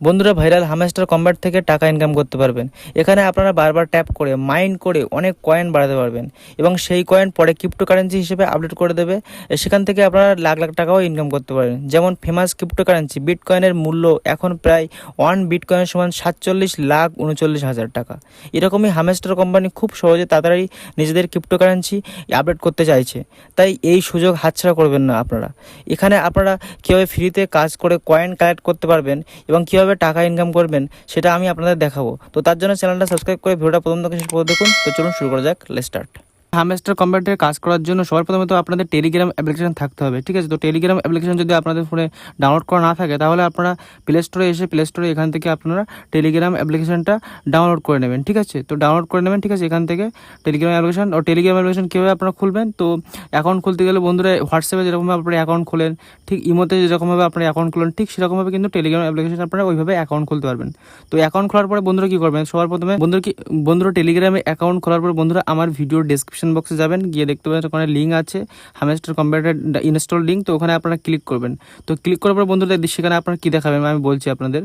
বন্ধুরা viral Hamster combat থেকে টাকা ইনকাম করতে পারবেন। এখানে আপনারা বারবার ট্যাপ করে মাইন্ড করে অনেক কয়েন বাড়াতে পারবেন। এবং সেই কয়েন পরে ক্রিপ্টোকারেন্সি হিসেবে আপডেট করে দেবে। সেখান থেকে আপনারা লাখ লাখ টাকাও ইনকাম করতে পারেন যেমন ফেমাস ক্রিপ্টোকারেন্সি বিটকয়েনের মূল্য এখন প্রায় ওয়ান বিটকয়েন সমান সাতচল্লিশ লাখ উনচল্লিশ হাজার টাকা। এরকমই হামেস্টার কোম্পানি খুব সহজে তাড়াতাড়ি নিজেদের ক্রিপ্টোকারেন্সি আপডেট করতে চাইছে। তাই এই সুযোগ হাতছাড়া করবেন না আপনারা। এখানে আপনারা কীভাবে ফ্রিতে কাজ করে কয়েন কালেক্ট করতে পারবেন এবং কীভাবে টাকা ইনকাম করবেন, সেটা আমি আপনাদের দেখাবো। তো তার জন্য চ্যানেলটা সাবস্ক্রাইব করে ভিডিওটা প্রথম থেকে শেষ পর্যন্ত দেখুন। তো চলুন শুরু করা যাক লেট স্টার্ট হামেস্টার কম্পিউটারে কাজ করার জন্য সবার প্রথমে তো আপনাদের টেলিগ্রাম অ্যাপ্লিকেশন থাকতে হবে, ঠিক আছে? তো টেলিগ্রাম অ্যাপ্লিকেশন যদি আপনাদের ফোনে ডাউনলোড করা না থাকে, তাহলে আপনারা প্লে স্টোরে এসে প্লে স্টোরে এখান থেকে আপনারা টেলিগ্রাম অ্যাপ্লিকেশনটা ডাউনলোড করে নেবেন, ঠিক আছে? তো ডাউনলোড করে নেবেন, ঠিক আছে? এখান থেকে টেলিগ্রাম অ্যাপ্লিকেশন ও টেলিগ্রাম অ্যাপ্লিকেশন কীভাবে আপনারা খুলবেন? তো অ্যাকাউন্ট খুলতে গেলে বন্ধুরা হোয়াটসঅ্যাপে যেরকমভাবে আপনারা অ্যাকাউন্ট খোলেন, ঠিক ইমোতে যেরকমভাবে আপনারা অ্যাকাউন্ট খোলেন, ঠিক সেরকমভাবে কিন্তু টেলিগ্রাম অ্যাপ্লিকেশন আপনারা ওইভাবে অ্যাকাউন্ট খুলতে পারবেন। তো অ্যাকাউন্ট খোলার পরে বন্ধুরা কী করবেন? সবার প্রথমে বন্ধুরা কি, বন্ধুরা টেলিগ্রামে অ্যাকাউন্ট খোলার পর বন্ধুরা আমার ভিডিও ডেসক্রিপশন বক্সে যাবেন, গিয়ে দেখতে পাবেন ওখানে লিঙ্ক আছে হামেস্টার কম্পিউটার ইনস্টল লিঙ্ক তো ওখানে আপনারা ক্লিক করবেন। তো ক্লিক করার পর বন্ধুরা সেখানে আপনারা কী দেখাবেন? আমি বলছি আপনাদের।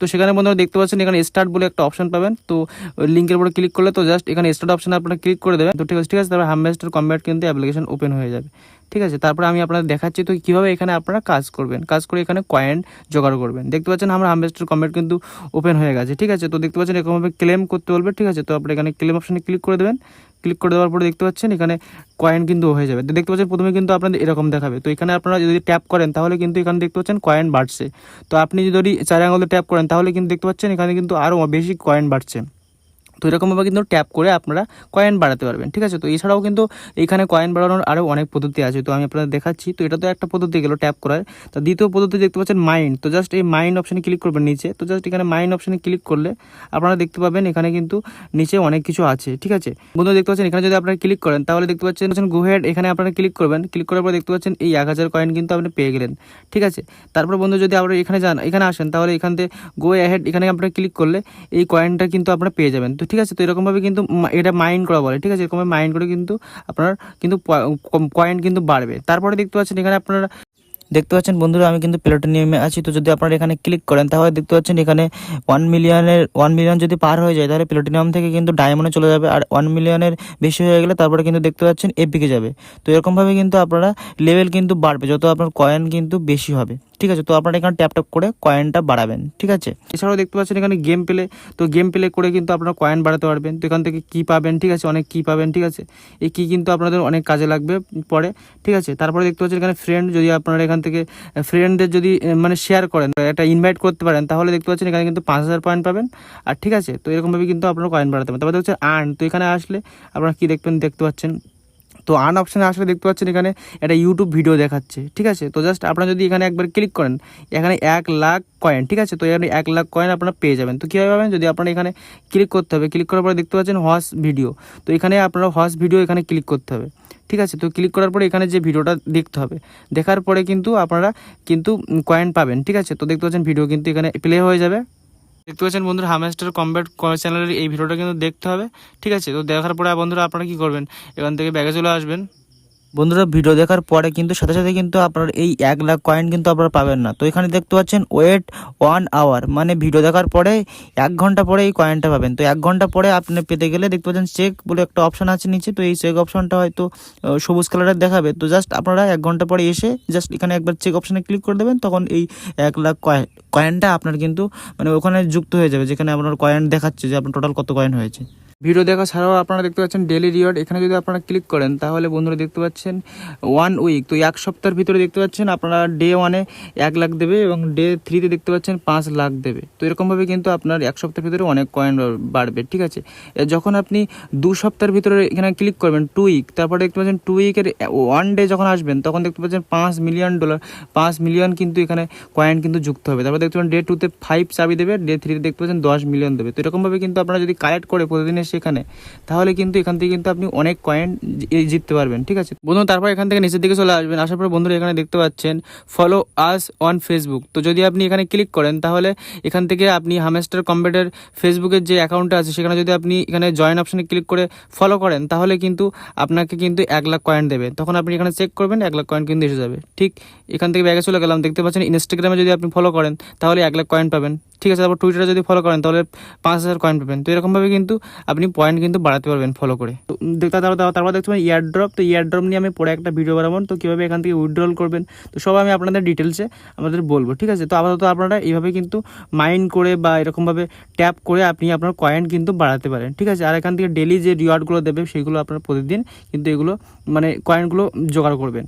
তো সেখানে বন্ধুরা দেখতে পাচ্ছেন, এখানে স্টার্ট বলে একটা অপশন পাবেন। তো লিঙ্কের উপরে ক্লিক করলে তো জাস্ট এখানে স্টার্ট অপশন আপনারা ক্লিক করে দেবেন। তো ঠিক আছে ঠিক আছে, তারপর হামবেস্টার কম্ব্যাট কিন্তু অ্যাপ্লিকেশন ওপেন হয়ে যাবে। ঠিক আছে, তারপরে আমি আপনাদের দেখাচ্ছি, তো কীভাবে এখানে আপনারা কাজ করবেন। কাজ করে এখানে কয়েন জোগাড় করবেন। দেখতে পাচ্ছেন, আমরা হামবেস্টার কম্ব্যাট কিন্তু ওপেন হয়ে গেছে। ঠিক আছে, তো দেখতে পাচ্ছেন, এরকমভাবে ক্লেম করতে বলবে। ঠিক আছে, তো আপনি এখানে ক্লেম অপশনে ক্লিক করে দেবেন। ক্লিক করে দেওয়ার পরে দেখতে পাচ্ছেন এখানে কয়েন কিন্তু হয়ে যাবে। দেখতে পাচ্ছেন প্রথমে কিন্তু আপনাদের এরকম দেখাবে। তো এখানে আপনারা যদি ট্যাপ করেন, তাহলে কিন্তু এখানে দেখতে পাচ্ছেন কয়েন বাড়ছে। তো আপনি যদি চার আঙুলে ট্যাপ করেন, তাহলে কিন্তু দেখতে পাচ্ছেন এখানে কিন্তু আরও বেশি কয়েন বাড়ছে। তো এরকমভাবে কিন্তু ট্যাপ করে আপনারা কয়েন বাড়াতে পারবেন, ঠিক আছে? তো এছাড়াও কিন্তু এখানে কয়েন বাড়ানোর আরও অনেক পদ্ধতি আছে, তো আমি আপনাদের দেখাচ্ছি। তো এটা তো একটা পদ্ধতি গেলো ট্যাপ করার। তো দ্বিতীয় পদ্ধতি দেখতে পাচ্ছেন মাইন্ড তো জাস্ট এই মাইন্ড অপশানে ক্লিক করবেন নিচে। তো জাস্ট এখানে মাইন্ড অপশানে ক্লিক করলে আপনারা দেখতে পাবেন এখানে কিন্তু নিচে অনেক কিছু আছে, ঠিক আছে? বন্ধু দেখতে পাচ্ছেন, এখানে যদি আপনারা ক্লিক করেন, তাহলে দেখতে পাচ্ছেন গুহেড এখানে আপনারা ক্লিক করবেন। ক্লিক করার পর দেখতে পাচ্ছেন এই এক হাজার কয়েন কিন্তু আপনি পেয়ে গেলেন, ঠিক আছে? তারপর বন্ধু যদি আপনারা এখানে যান, এখানে আসেন, তাহলে এখান থেকে গো অ্যাহেড এখানে আপনারা ক্লিক করলে এই কয়েনটা কিন্তু আপনারা পেয়ে যাবেন। তো ঠিক আছে? তো এরকমভাবে কিন্তু এটা মাইন্ড করা বলে, ঠিক আছে? এরকমভাবে মাইন্ড করে কিন্তু আপনার কিন্তু কয়েন কিন্তু বাড়বে। তারপরে দেখতে পাচ্ছেন এখানে আপনারা, দেখতে পাচ্ছেন বন্ধুরা, আমি কিন্তু প্লাটিনিয়ামে আছি। তো যদি আপনারা এখানে ক্লিক করেন, তাহলে দেখতে পাচ্ছেন এখানে ওয়ান মিলিয়নের ওয়ান মিলিয়ন যদি পার হয়ে যায়, তাহলে প্লাটিনিয়াম থেকে কিন্তু ডায়মন্ডে চলে যাবে। আর ওয়ান মিলিয়নের বেশি হয়ে গেলে তারপরে কিন্তু দেখতে পাচ্ছেন এপিকে যাবে। তো এরকমভাবে কিন্তু আপনারা লেভেল কিন্তু বাড়বে, যত আপনার কয়েন কিন্তু বেশি হবে। ঠিক আছে? তো আপনারা এখানে ট্যাপ ট্যাপ করে কয়েনটা বাড়াবেন, ঠিক আছে? এছাড়াও দেখতে পাচ্ছেন এখানে গেম প্লে তো গেম প্লে করে কিন্তু আপনারা কয়েন বাড়াতে পারবেন। তো এখান থেকে কি পাবেন, ঠিক আছে? অনেক কি পাবেন, ঠিক আছে? এই কি কিন্তু আপনাদের অনেক কাজে লাগবে পরে, ঠিক আছে? তারপরে দেখতে পাচ্ছেন এখানে ফ্রেন্ড যদি আপনারা এখান থেকে ফ্রেন্ডদের যদি মানে শেয়ার করেন একটা ইনভাইট করতে পারেন, তাহলে দেখতে পাচ্ছেন এখানে কিন্তু পাঁচ হাজার পয়েন্ট পাবেন। আর ঠিক আছে? তো এরকমভাবে কিন্তু আপনারা কয়েন বাড়াতে পারেন তারপরে হচ্ছে আর্ন তো এখানে আসলে আপনারা কি দেখবেন? দেখতে পাচ্ছেন তো আর্ন অপশানে আসলে দেখতে পাচ্ছেন এখানে একটা ইউটিউব ভিডিও দেখাচ্ছে, ঠিক আছে? তো জাস্ট আপনারা যদি এখানে একবার ক্লিক করেন, এখানে এক লাখ কয়েন ঠিক আছে? তো এখানে এক লাখ কয়েন আপনারা পেয়ে যাবেন। তো কীভাবে পাবেন? যদি আপনারা এখানে ক্লিক করতে হবে ক্লিক করার পরে দেখতে পাচ্ছেন হস ভিডিও তো এখানে আপনারা হস ভিডিও এখানে ক্লিক করতে হবে, ঠিক আছে? তো ক্লিক করার পরে এখানে যে ভিডিওটা দেখতে হবে, দেখার পরে কিন্তু আপনারা কিন্তু কয়েন পাবেন, ঠিক আছে? তো দেখতে পাচ্ছেন ভিডিও কিন্তু এখানে প্লে হয়ে যাবে। দেখতে পাচ্ছেন বন্ধুরা হামেস্টার কম্ব্যাট চ্যানেলের এই ভিডিওটা কিন্তু দেখতে হবে। ঠিক আছে, তো দেখার পরে বন্ধুরা আপনারা কি করবেন? এখান থেকে ব্যাগে চলে আসবেন। বন্ধুরা, ভিডিও দেখার পরে কিন্তু সাথে সাথে কিন্তু আপনার এই এক লাখ কয়েন কিন্তু আপনারা পাবেন না। তো এখানে দেখতে পাচ্ছেন ওয়েট ওয়ান আওয়ার মানে ভিডিও দেখার পরে এক ঘণ্টা পরে এই কয়েনটা পাবেন। তো এক ঘণ্টা পরে আপনি পেতে গেলে দেখতে পাচ্ছেন চেক বলে একটা অপশন আছে নিচে। তো এই চেক অপশনটা হয়তো সবুজ কালারের দেখাবে। তো জাস্ট আপনারা এক ঘণ্টা পরে এসে জাস্ট এখানে একবার চেক অপশনে ক্লিক করে দেবেন, তখন এই এক লাখ কয়েন কয়েনটা আপনার কিন্তু মানে ওখানে যুক্ত হয়ে যাবে, যেখানে আপনার কয়েন দেখাচ্ছে যে আপনার টোটাল কত কয়েন হয়েছে। ভিডিও দেখা ছাড়াও আপনারা দেখতে পাচ্ছেন ডেলি রিওয়ার্ড এখানে যদি আপনারা ক্লিক করেন, তাহলে বন্ধুরা দেখতে পাচ্ছেন ওয়ান উইক তো এক সপ্তাহের ভিতরে দেখতে পাচ্ছেন আপনারা ডে ওয়ানে এক লাখ দেবে এবং ডে থ্রিতে দেখতে পাচ্ছেন পাঁচ লাখ দেবে। তো এরকমভাবে কিন্তু আপনার এক সপ্তাহের ভিতরে অনেক কয়েন বাড়বে, ঠিক আছে? যখন আপনি দু সপ্তাহের ভিতরে এখানে ক্লিক করবেন টু উইক তারপরে দেখতে পাচ্ছেন টু উইকের ওয়ান ডে যখন আসবেন, তখন দেখতে পাচ্ছেন পাঁচ মিলিয়ন ডলার পাঁচ মিলিয়ন কিন্তু এখানে কয়েন কিন্তু যুক্ত হবে। তারপর দেখতে পাচ্ছেন ডে টুতে ফাইভ চাবি দেবে ডে থ্রিতে দেখতে পাচ্ছেন দশ মিলিয়ন দেবে। তো এরকমভাবে কিন্তু আপনারা যদি কালেক্ট করে প্রতিদিন সেখানে, তাহলে কিন্তু এখান থেকে কিন্তু আপনি অনেক কয়েন জিততে পারবেন, ঠিক আছে? বন্ধু, তারপর এখান থেকে নিচের দিকে চলে আসবেন, আসার পর বন্ধুরা এখানে দেখতে পাচ্ছেন ফলো আস অন ফেসবুক তো যদি আপনি এখানে ক্লিক করেন, তাহলে এখান থেকে আপনি হামেস্টার কম্পিউটার ফেসবুকের যে অ্যাকাউন্টটা আছে, সেখানে যদি আপনি এখানে জয়েন অপশানে ক্লিক করে ফলো করেন, তাহলে কিন্তু আপনাকে কিন্তু এক লাখ কয়েন দেবে। তখন আপনি এখানে চেক করবেন, এক লাখ কয়েন কিন্তু এসে যাবে, ঠিক? এখান থেকে ব্যাগে চলে গেলাম, দেখতে পাচ্ছেন ইনস্টাগ্রামে যদি আপনি ফলো করেন, তাহলে এক লাখ কয়েন পাবেন, ঠিক আছে? তারপর টুইটারে যদি ফলো করেন, তাহলে পাঁচ হাজার কয়েন পাবেন। তো এরকমভাবে কিন্তু আপনি পয়েন্ট কিন্তু বাড়াতে পারবেন ফলো করে। তারপর দেখতে পাবেন ইয়ার ড্রপ তো ইয়ার ড্রপ নিয়ে আমি পরে একটা ভিডিও বানাবো। তো কীভাবে এখান থেকে উইথড্রল করবেন, তো সব আমি আপনাদের ডিটেলসে আমাদের বলব, ঠিক আছে? তো আপাতত আপনারা এইভাবে কিন্তু মাইন্ড করে বা এরকমভাবে ট্যাপ করে আপনি আপনার কয়েন কিন্তু বাড়াতে পারেন, ঠিক আছে? আর এখান থেকে ডেলি যে রিওয়ার্ডগুলো দেবে, সেগুলো আপনার প্রতিদিন কিন্তু এগুলো মানে কয়েনগুলো জোগাড় করবেন।